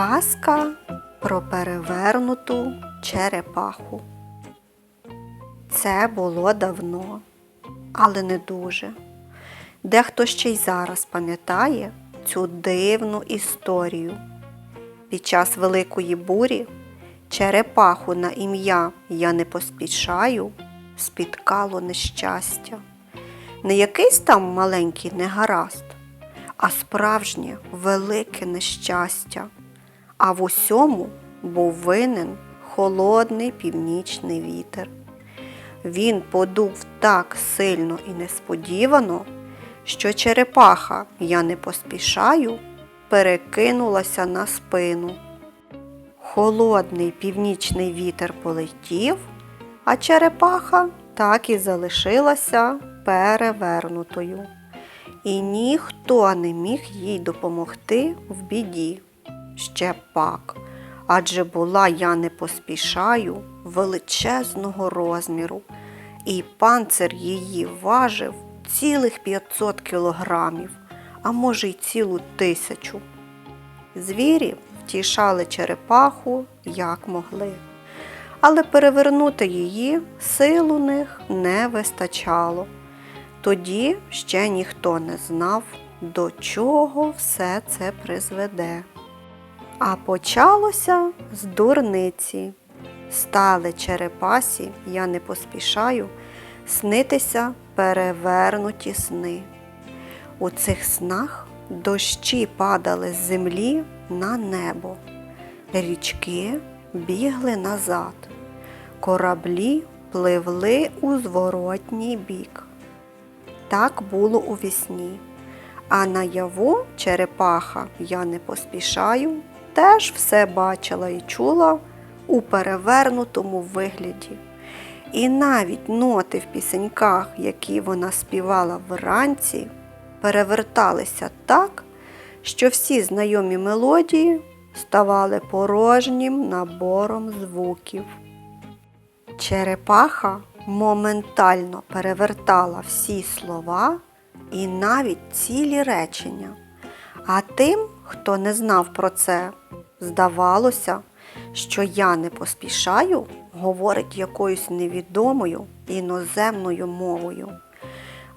Казка про перевернуту черепаху. Це було давно, але не дуже. Дехто ще й зараз пам'ятає цю дивну історію. Під час Великої бурі черепаху на ім'я Я не поспішаю спіткало нещастя. Не якийсь там маленький негаразд, а справжнє велике нещастя. А в усьому був винен холодний північний вітер. Він подув так сильно і несподівано, що черепаха я не поспішаю перекинулася на спину. Холодний північний вітер полетів, а черепаха так і залишилася перевернутою. І ніхто не міг їй допомогти в біді. Ще пак, адже була я не поспішаю величезного розміру, і панцир її важив цілих 500 кілограмів, а може й цілу тисячу. Звірі втішали черепаху як могли, але перевернути її сил у них не вистачало. Тоді ще ніхто не знав, до чого все це призведе. А почалося з дурниці. Стали черепасі, я не поспішаю, снитися перевернуті сни. У цих снах дощі падали з землі на небо, річки бігли назад, кораблі пливли у зворотній бік. Так було у вісні. А наяву черепаха я не поспішаю, теж все бачила і чула у перевернутому вигляді. І навіть ноти в пісеньках, які вона співала вранці, переверталися так, що всі знайомі мелодії ставали порожнім набором звуків. Черепаха моментально перевертала всі слова і навіть цілі речення. А тим, хто не знав про це, здавалося, що я не поспішаю, говорить якоюсь невідомою іноземною мовою.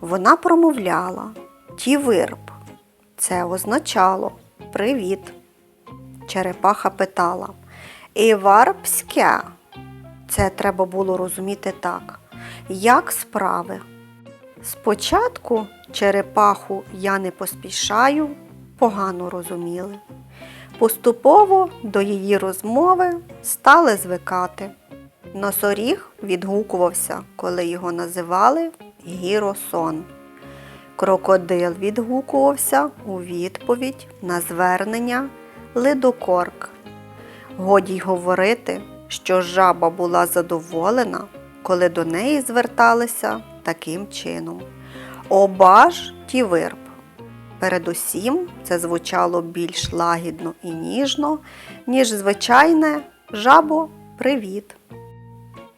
Вона промовляла тівирб. Це означало привіт. Черепаха питала Іварбське. Це треба було розуміти так. Як справи? Спочатку черепаху я не поспішаю, погано розуміли. Поступово до її розмови стали звикати. Носоріг відгукувався, коли його називали гіросон. Крокодил відгукувався у відповідь на звернення лидокорк. Годі й говорити, що жаба була задоволена, коли до неї зверталися таким чином. Обаж тівирб. Передусім це звучало більш лагідно і ніжно, ніж звичайне жабо привіт.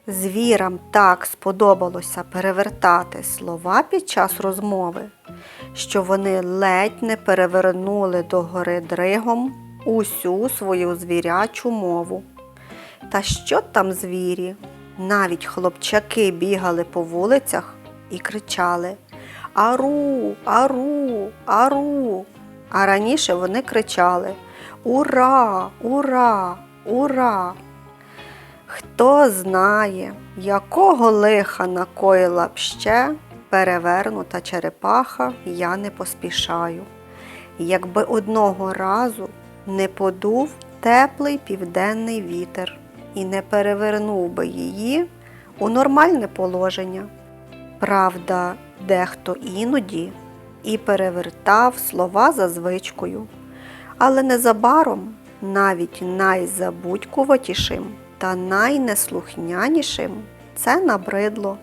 Звірам так сподобалося перевертати слова під час розмови, що вони ледь не перевернули догори дригом усю свою звірячу мову. Та що там звірі? Навіть хлопчаки бігали по вулицях і кричали Ару, ару, ару. А раніше вони кричали Ура, ура, ура. Хто знає, якого лиха накоїла б ще перевернута черепаха, я не поспішаю. Якби одного разу не подув теплий південний вітер і не перевернув би її у нормальне положення. Правда, дехто іноді і перевертав слова за звичкою, але незабаром навіть найзабудькуватішим та найнеслухнянішим це набридло.